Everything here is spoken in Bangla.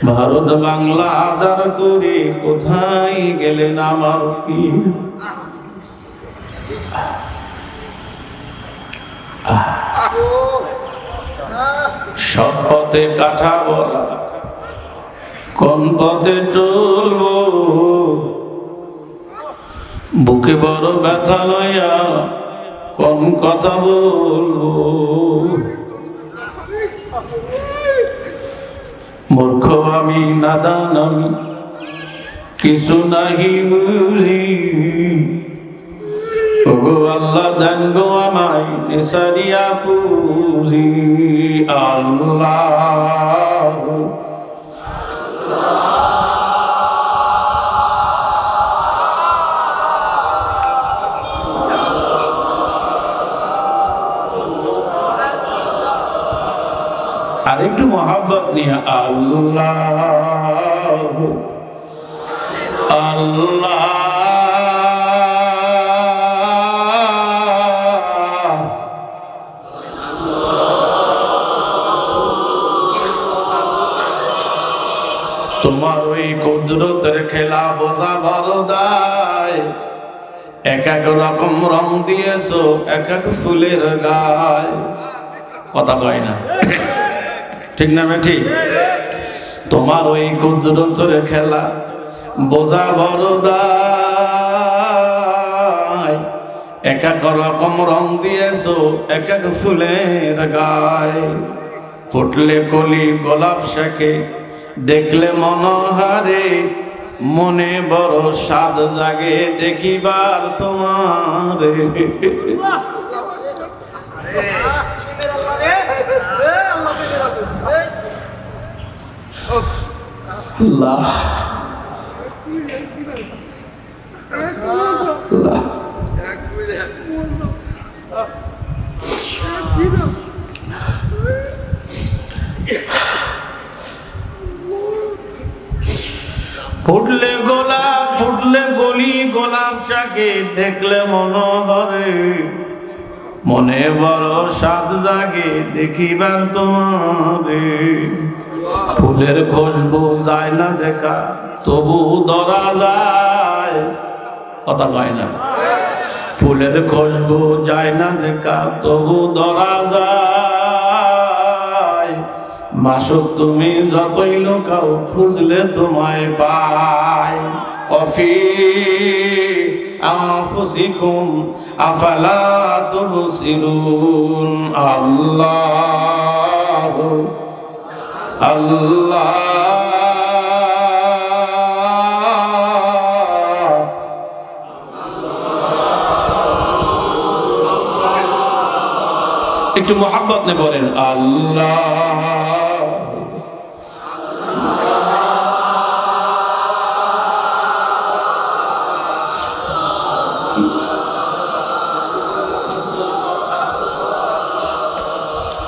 ভারত বাংলা আদার করে কোথায় গেলেন আমার সব পথে কাঠা বলা কোন পথে চলবো? বুকে বড় ব্যথা লইয়া কোন কথা বলব মূর্খ আমি নাদান আমি। কিছু নাহি বুঝি। ওগো আল্লাহ দেন গো আমায় নিসারিয়া পুজি। আল্লাহ। আর একটু মহাব্বত নিয়ে, আল্লাহ আল্লাহ। তোমার ওই কুদরতের খেলা বোঝা বড় দায় এক এক রকম রং দিয়েছ, এক এক ফুলের গায়। কথা কয় না। ঠিক না ঠিক? তোমার ওই কুদরতের খেলা বোঝা বড় দায়। এক এক রকম রং দিয়েছ, এক এক ফুলের গায়। ফুটলে কলি গোলাপ শাকে, দেখলে মনোহারে। মনে বড় স্বাদ জাগে দেখিবার তোমারে। আল্লাহ। ফুটলে গোলাপ, ফুটলে গলি, গোলাপ শাকে দেখলে মনোহরে। মনে বড় স্বাদ জাগে দেখিবার তোমারে। ফুলের খুশবু যায় না দেখা, তবু ধরা যায়। কথা কয় না। ফুলের খুশবু যায় না দেখা, তবু ধরা যায়। মাসুক তুমি যতই লোকাও, খুঁজলে তোমায় পায় অফি আনফুসিকুম আফালা আল্লাহ আল্লাহ একটু মোহাম্মত নে বলেন আল্লাহ।